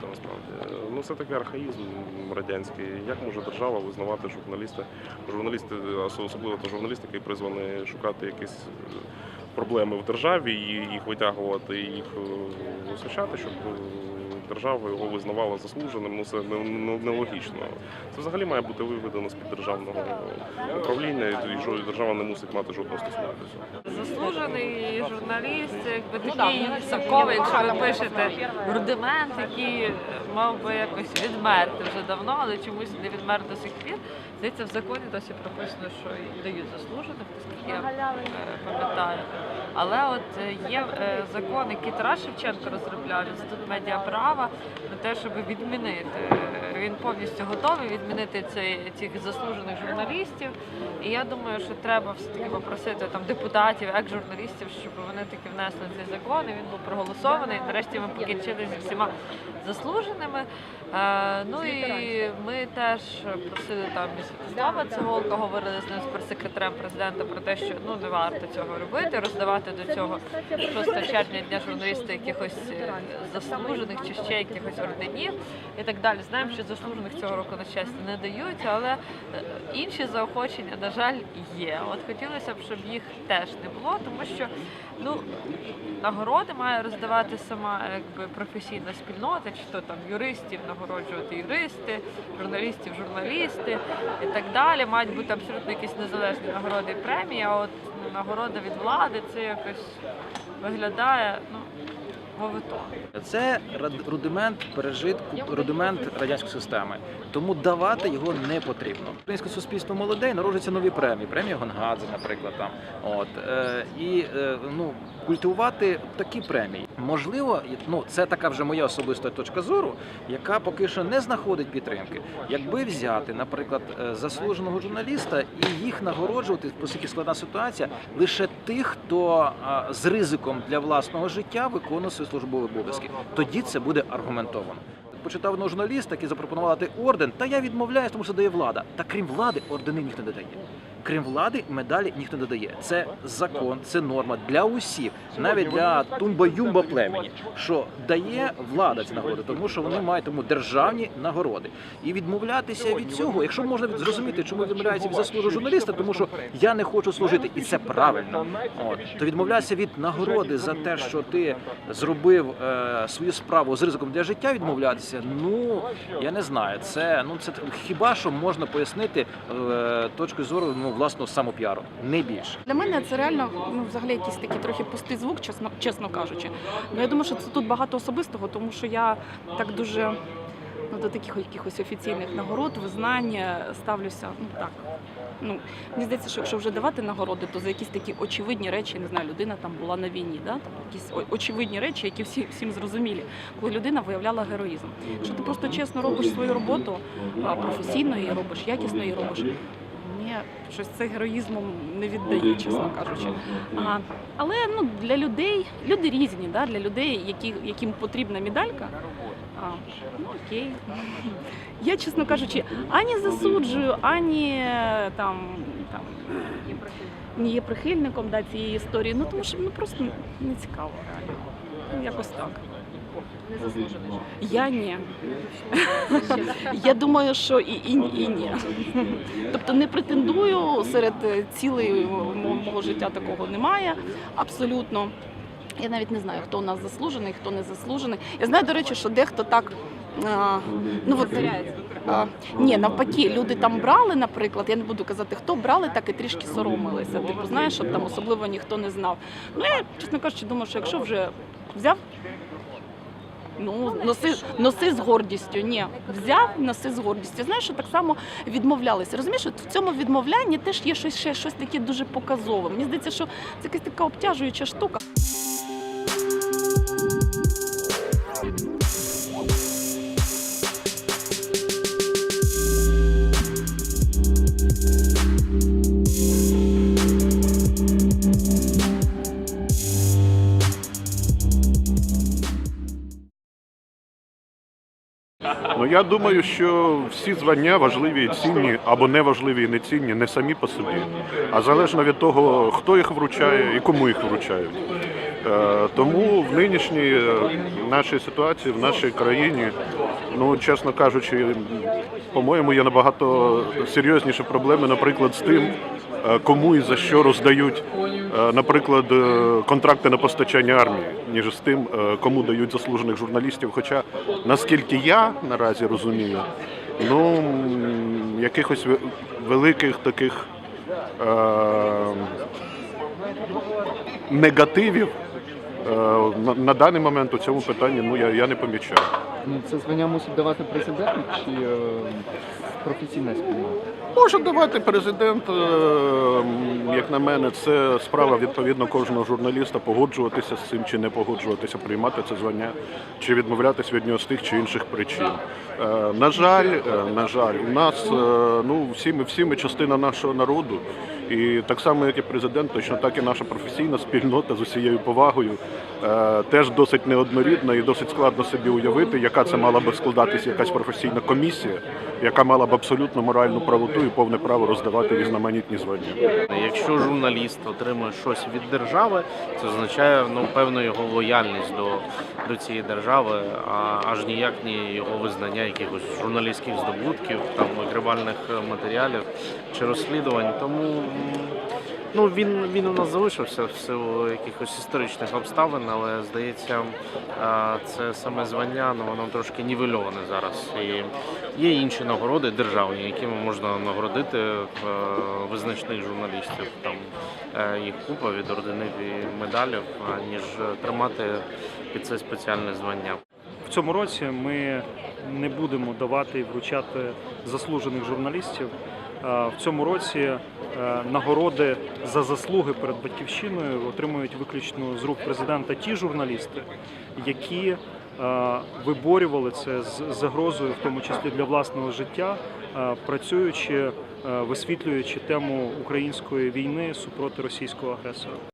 скасувати насправді. Ну це такий архаїзм радянський. Як може держава визнавати журналіста, журналісти, ос- особливо то журналісти, які призвані шукати якісь е, проблеми в державі, і їх витягувати, їх е, щоб держава його визнавала заслуженим. Ну це не- не- нелогічно. Це взагалі має бути виведено з під державного управління, і держава не мусить мати жодного стосунку до цього. заслужений журналіст, якби такий високовий, якщо ви пишете рудимент, який мав би якось відмерти вже давно, але чомусь не відмер до сих пір. Здається, в законі досі прописано, що дають заслужених, наскільки я е, пам'ятаю. Але от є е, закон, який Тарас Шевченко розробляв, інститут медіаправа, на те, щоб відмінити. Він повністю готовий відмінити цей, цих заслужених журналістів. І я думаю, що треба все-таки попросити там депутатів, екс-журналістів, щоб вони таки внесли цей закон. І він був проголосований. І нарешті ми покінчили зі всіма заслуженими. Е, ну і ми теж просили там Святослава Цеголка, говорили з ним з прес-секретарем президента про те, що ну не варто цього робити, роздавати до цього 6 червня дня журналіста якихось е, заслужених чи ще якихось орденів і так далі. Знаємо, що заслужених цього року на щастя не дають, але е, інші заохочення, на жаль, є. От хотілося б, щоб їх теж не було, тому що ну нагороди має роздавати сама якби професійна спільнота, чи то там юристів нагороджувати юристи, журналістів, журналісти і так далі. Мають бути абсолютно якісь незалежні нагороди і премії. А от ну, нагорода від влади це якось виглядає ну мовито. Це рудимент пережитку, рудимент радянської системи. Тому давати його не потрібно. Українське суспільство молоде, і народжуються нові премії. Премія Гонгадзе, наприклад, там от е, і е, ну культивувати такі премії. Можливо, ну це така вже моя особиста точка зору, яка поки що не знаходить підтримки. Якби взяти, наприклад, е, заслуженого журналіста і їх нагороджувати, оскільки складна ситуація, лише тих, хто з ризиком для власного життя виконує службові обов'язки. Тоді це буде аргументовано. Почитав одного журналіста, який запропонував дати орден, та я відмовляюсь, тому що дає влада. Та крім влади, ордени ніхто не дає. Крім влади, медалі ніхто не дає. Це закон, це норма для усіх, навіть для тумба-юмба племені, що дає влада ці нагороди, тому що вони мають тому державні нагороди. І відмовлятися від цього, якщо можна зрозуміти, чому відмовляється від заслуги журналіста, тому що я не хочу служити, і це правильно. От то відмовлятися від нагороди за те, що ти зробив е, свою справу з ризиком для життя, відмовлятися. Ну я не знаю. Це ну це хіба що можна пояснити е, точкою зору ну власного самопіару, не більше. Для мене це реально ну, взагалі якийсь такий трохи пустий звук, чесно, чесно кажучи. Ну я думаю, що це тут багато особистого, тому що я так дуже ну, до таких якихось офіційних нагород, визнання ставлюся. Ну так. Ну мені здається, що якщо вже давати нагороди, то за якісь такі очевидні речі, не знаю, людина там була на війні, да? там якісь очевидні речі, які всі всім зрозумілі, коли людина виявляла героїзм. Що ти просто чесно робиш свою роботу, професійно її робиш, якісно її робиш. Мені щось це героїзмом не віддає, чесно кажучи. А, але ну, для людей, люди різні, да? для людей, які, яким потрібна медалька. А, ну окей. Я, чесно кажучи, ані засуджую, ані там, там не є прихильником да, цієї історії. Ну тому що ну, просто не цікаво реально. Ну, якось так. Не заслужений. Я ні. Я думаю, що і, і, і ні. Тобто не претендую серед е, цілої мого життя такого немає. Абсолютно. Я навіть не знаю, хто у нас заслужений, хто не заслужений. Я знаю, до речі, що дехто так. А, ну, от, а, ні, навпаки, люди там брали, наприклад, я не буду казати, хто брали, так і трішки соромилися. Типу, знаєш, щоб там особливо ніхто не знав. Ну, я, чесно кажучи, думаю, що якщо вже взяв, Ну, носи, носи з гордістю. Ні, взяв, носи з гордістю. Знаєш, що так само відмовлялися. Розумієш, от в цьому відмовлянні теж є щось ще щось таке дуже показове. Мені здається, що це якась така обтяжуюча штука. Я думаю, що всі звання важливі і цінні або не важливі і не цінні не самі по собі, а залежно від того, хто їх вручає і кому їх вручають. Е, Тому в нинішній е, нашій ситуації, в нашій країні, ну чесно кажучи, по-моєму, є набагато серйозніші проблеми, наприклад, з тим, е, кому і за що роздають, наприклад, е, контракти на постачання армії, ніж з тим, е, кому дають заслужених журналістів. Хоча, наскільки я наразі розумію, ну якихось великих таких е, негативів е, на, на даний момент у цьому питанні ну, я, я не помічаю. Це звання мусить давати президент чи е, професійна спільнота? Може давати президент, е, як на мене, це справа відповідно кожного журналіста погоджуватися з цим чи не погоджуватися, приймати це звання чи відмовлятися від нього з тих чи інших причин. Е, На жаль, е, на жаль, у нас ну всі ми всі ми частина нашого народу. І так само, як і президент, точно так і наша професійна спільнота з усією повагою теж досить неоднорідна і досить складно собі уявити, яка це мала би складатися якась професійна комісія, яка мала б абсолютно моральну правоту і повне право роздавати різноманітні звання. Якщо журналіст отримує щось від держави, це означає ну, певну його лояльність до, до цієї держави, а аж ніяк ні його визнання якихось журналістських здобутків, там викривальних е, матеріалів чи розслідувань. Тому ну, він, він у нас залишився в силу якихось історичних обставин, але здається, це саме звання, ну воно трошки нівельоване зараз. І є інші нагороди державні, якими можна нагородити е, визначних журналістів. Там е, їх купа від орденів і медалів, ніж тримати під це спеціальне звання. В цьому році ми не будемо давати і вручати заслужених журналістів. Е, В цьому році е, нагороди за заслуги перед батьківщиною отримують виключно з рук президента ті журналісти, які е, виборювали це з загрозою, в тому числі для власного життя, працюючи, висвітлюючи тему української війни супроти російського агресора.